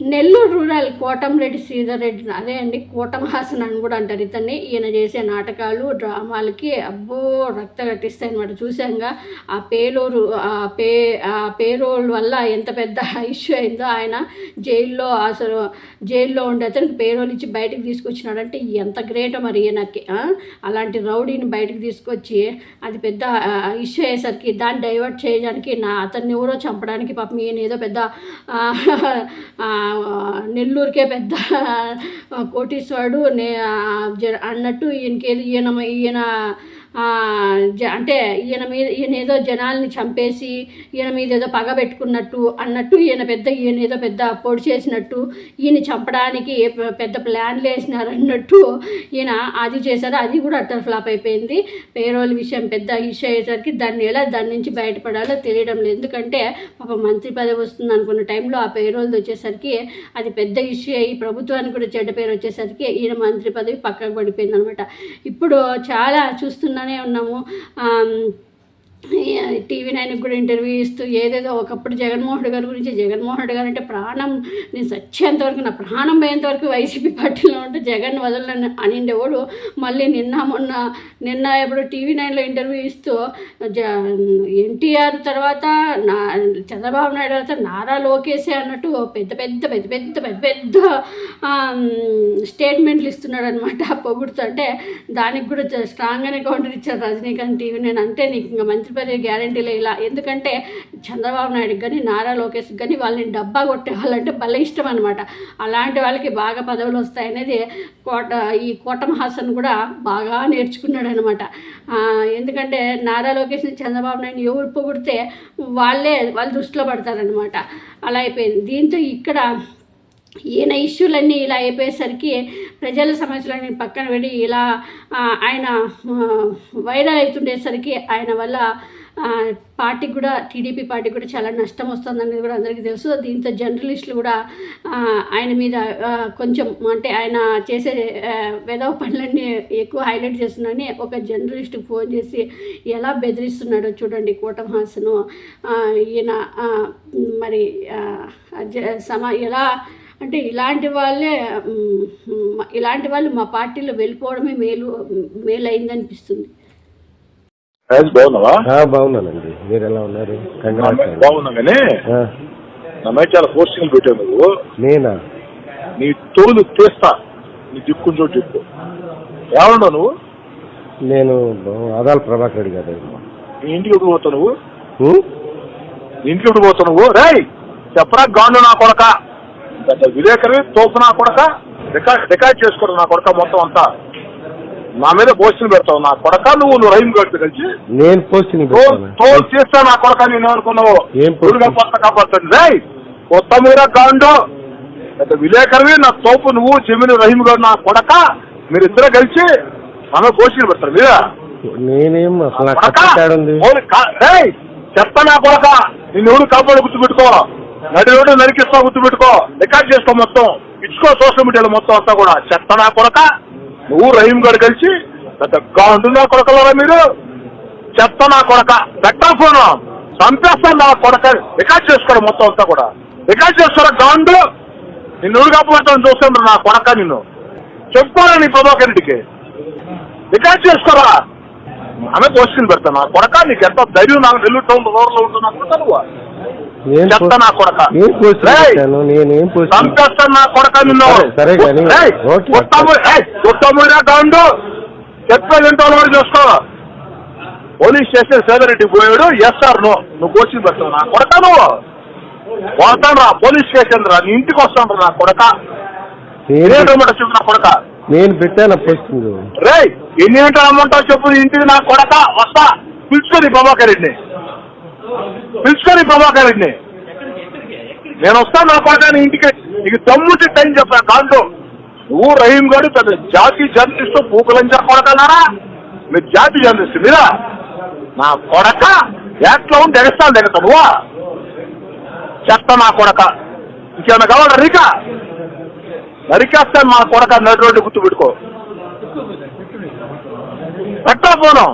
Nellore rural Kotamreddy Sridhar Reddy అదే అండి కోటం హాసన్ అని కూడా అంటారు ఇతన్ని. ఈయన చేసే నాటకాలు డ్రామాలకి అబ్బో రక్త కట్టిస్తాయి అనమాట చూసాంగా ఆ పేలూరు ఆ పే ఆ పేరోల్ వల్ల ఎంత పెద్ద ఇష్యూ అయిందో ఆయన జైల్లో అసలు జైల్లో ఉండే అతనికి పేరోల్ ఇచ్చి బయటకు తీసుకొచ్చినాడంటే ఎంత గ్రేట్ మరి ఈయనకి అలాంటి రౌడీని బయటకు తీసుకొచ్చి అది పెద్ద ఇష్యూ అయ్యేసరికి దాన్ని డైవర్ట్ చేయడానికి నా అతన్ని ఎవరో చంపడానికి పాపం ఈయన ఏదో పెద్ద నెల్లూరుకే పెద్ద కోటీశ్వరుడు నే జ- అన్నట్టు ఈయనకి ఈయన ఈయన అంటే ఈయన మీద ఈయన ఏదో జనాల్ని చంపేసి ఈయన మీద ఏదో పగ పెట్టుకున్నట్టు అన్నట్టు ఈయన పెద్ద ఈయన ఏదో పెద్ద పొడి చేసినట్టు ఈయన చంపడానికి పెద్ద ప్లాన్లు వేసినారు అన్నట్టు ఈయన అది చేశారు. అది కూడా అట్టర్ ఫ్లాప్ అయిపోయింది. పేరోల్ విషయం పెద్ద ఇష్యూ అయ్యేసరికి దాన్ని ఎలా దాని నుంచి బయటపడాలో తెలియడం లేదు. ఎందుకంటే పాప మంత్రి పదవి వస్తుంది అనుకున్న టైంలో ఆ పేరోల్ది వచ్చేసరికి అది పెద్ద ఇష్యూ అయ్యి ప్రభుత్వానికి కూడా చెడ్డ పేరు వచ్చేసరికి ఈయన మంత్రి పదవి పక్కకు పడిపోయింది అనమాట ఇప్పుడు చాలా చూస్తున్నానే ఉన్నాము. టీవీ నైన్కి కూడా ఇంటర్వ్యూ ఇస్తూ ఏదేదో ఒకప్పుడు జగన్మోహన్ గారి గురించి జగన్మోహన్ రెడ్డి గారు అంటే ప్రాణం నేను చచ్చేంత వరకు నా ప్రాణం పోయేంత వరకు వైసీపీ పార్టీలో ఉంటే జగన్ వదలని అనిండేవాడు. మళ్ళీ నిన్న మొన్న నిన్న ఎప్పుడు టీవీ నైన్లో ఇంటర్వ్యూ ఇస్తూ జ ఎన్టీఆర్ తర్వాత నా చంద్రబాబు నాయుడు తర్వాత నారా లోకేషే అన్నట్టు పెద్ద పెద్ద పెద్ద పెద్ద పెద్ద పెద్ద స్టేట్మెంట్లు ఇస్తున్నాడు అనమాట పొగుడుతూ. అంటే దానికి కూడా స్ట్రాంగ్ స్ట్రాంగ్గానే కౌంటర్ ఇచ్చారు రజనీకాంత్ టీవీ నేను. అంటే నీకు ఇంకా మంచి పదవి గ్యారంటీలే ఇలా. ఎందుకంటే చంద్రబాబు నాయుడుకి కానీ నారా లోకేష్కి కానీ వాళ్ళని డబ్బా కొట్టే వాళ్ళంటే భలే ఇష్టం అనమాట అలాంటి వాళ్ళకి బాగా పదవులు వస్తాయనేది కోట ఈ కోటం హాసన్ కూడా బాగా నేర్చుకున్నాడు అనమాట ఎందుకంటే నారా లోకేష్ని చంద్రబాబు నాయుడు ఎవరు పొగిడితే వాళ్ళే వాళ్ళు దృష్టిలో పడతారనమాట అలా అయిపోయింది. దీంతో ఇక్కడ ఈయన ఇష్యూలన్నీ ఇలా అయిపోయేసరికి ప్రజల సమస్యలన్నీ పక్కన పెట్టి ఇలా ఆయన వైరల్ అవుతుండేసరికి ఆయన వల్ల పార్టీకి కూడా టీడీపీ పార్టీ కూడా చాలా నష్టం వస్తుందనేది కూడా అందరికీ తెలుసు. దీంతో జర్నలిస్టులు కూడా ఆయన మీద కొంచెం అంటే ఆయన చేసే వెదవ పనులన్నీ ఎక్కువ హైలైట్ చేస్తున్నాడని ఒక జర్నలిస్ట్కి ఫోన్ చేసి ఎలా బెదిరిస్తున్నాడో చూడండి కూటమి హాసను. ఈయన మరి జ- సమా ఎలా అంటే ఇలాంటి వాళ్ళే ఇలాంటి వాళ్ళు మా పార్టీలో వెళ్ళిపోవడమే మేలు మేలు బాగున్నావా? ఆ, బాగున్నానండి. మీరు ఎలా ఉన్నారు? కంగ్రాట్స్ అండి. బాగున్నా కానీ ఆ, నా మీద చాలా పోస్టింగ్లు పెట్టావు నువ్వు. నేనా? నీ తోలు తీస్తా. నీ దిక్కుని చోటు చెప్పు. ఏమన్నావు నువ్వు? నేను ఆదాల ప్రభాకర్ రెడ్డి గారు. నీ ఇంటికి ఎప్పుడు పోతావు నువ్వు? ఉం? నీ ఇంటికి ఎప్పుడు పోతావు నువ్వు? రేయ్ చెప్పరా గాండు నా కొడక. విలేకరి తోపు నా కొడక రికార్డ్ రికార్డ్ చేసుకోరు నా కొడక మొత్తం అంతా నా మీద పోస్టింగ్ పెడతావు. నా కొడక నువ్వు నువ్వు రైమ్ గడిపి కలిసి నేను పోస్టింగ్ తోలు చేస్తా నా కొడక నేను అనుకున్నావు ఏం కొత్త కాపాడుతుంది. రేయ్ కొత్త మీద గాండు. పెద్ద విలేకరివి నా తోపు నువ్వు చెమిని రహీం గారు నా కొడక మీరిద్దరు కలిసి ఆమె పోస్టింగ్ పెడతారు. మీరా? నేనేం అసలు నాకు కొడక? కట్టాడు ఉంది? ఓన్లీ కా- రేయ్ చెత్త నా కొడక. నిన్ను ఎవడు కాపాడు గుర్తుపెట్టుకో. నడి రోడ్డు నరికిస్తా గుర్తుపెట్టుకో రికార్డ్ చేసుకో మొత్తం. ఇచ్చుకో సోషల్ మీడియాలో మొత్తం అంతా కూడా. చెత్త నా కొడక నువ్వు రహీం గారు కలిసి పెద్ద గాండు నా కొడకలరా మీరు? చెత్త నా కొడక పెట్టా ఫోన్. చంపేస్తాను నా కొడక రికార్డ్ చేసుకోవడం మొత్తం అంతా కూడా. రికార్డ్ చేస్తారా గాండు? నిన్ను ఎవడు చూస్తాను నా కొడక నిన్ను. చెప్పుకోరా నీ ప్రభాకర్ రెడ్డికి. రికార్డ్ చేసుకోరా? ఆమె క్వశ్చన్ పెడతాను నా కొడక నీకు ఎంత ధైర్యం నాకు నెల్లూరు టౌన్ రోడ్లో ఉంటున్నా కూడా నువ్వు? చెత్త నా కొడక. నేనేం పోస్టింగ్ చంపేస్తాను నా కొడక నిన్ను. సరే, కానీ, రేయ్! ఓకే. ఉత్తమ- ఏయ్, ఉత్తముడిరా గాండు? చెప్పేది ఏంటో వాడు చేసుకో పోలీస్ స్టేషన్ సేదరెడ్డి పోయాడు ఎస్ఆర్ నో. నువ్వు కోచింగ్ పెడతావు నా కొడక నువ్వు. పోతాను రా పోలీస్ స్టేషన్ రా. నీ ఇంటికి వస్తాను రా నా కొడక. నేను ఏంటో చెప్పు నా కొడక. నేను పెట్టాను రేయ్! ఎన్ని గంటలు అమ్మంటావు చెప్పు నీ ఇంటికి నా కొడక? వస్తా. పిలుచుకొని ప్రభాకర్ రెడ్డిని. పిలుచుకొని ప్రభాకర్ రెడ్డి నేను వస్తాను నా పాట ఇంటికి. నీకు దమ్ముంటే టైం చెప్పా దాంట్లో నువ్వు రహీం గారు పెద్ద జాతి జర్నలిస్ట్ పూకలంజా కొడకన్నారా మీరు జాతి జర్నలిస్ట్ మీరా? నా కొడక? ఎట్లా ఉంటే ఎగస్తాను దిగతా నువ్వా చెత్త నా కొడక. ఇంకేమైనా కావాలా రీకా? నరికేస్తాను మా కొడక నడి రోడ్డు గుర్తు పెట్టుకో పెట్టా పోను